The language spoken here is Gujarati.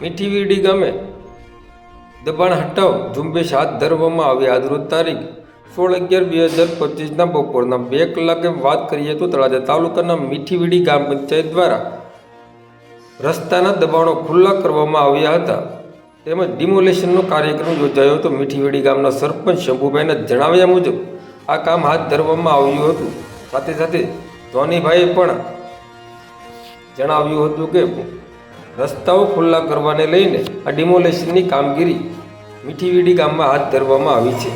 મીઠીવીડી ગામે. દબાણ હટાવ. ઝુંબેશ હાથ ધરવામાં આવી. આજરોજ તારીખ. સોળ અગિયાર બે હજાર પચીસના બપોરના બે કલાકે વાત કરીએ તો તળાજા તાલુકાના મીઠીવીડી ગ્રામ પંચાયત દ્વારા રસ્તાના દબાણો ખુલ્લા કરવામાં આવ્યા હતા. તેમજ ડિમોલેશનનો કાર્યક્રમ યોજાયો હતો. મીઠીવીડી ગામના સરપંચ શંભુભાઈના જણાવ્યા મુજબ આ કામ હાથ ધરવામાં આવ્યું હતું. સાથે સાથે ધોનીભાઈએ પણ જણાવ્યું હતું કે રસ્તાઓ ખુલ્લા કરવાને લઈને આ ડિમોલેશનની કામગીરી મીઠીવીડી ગામમાં હાથ ધરવામાં આવી છે.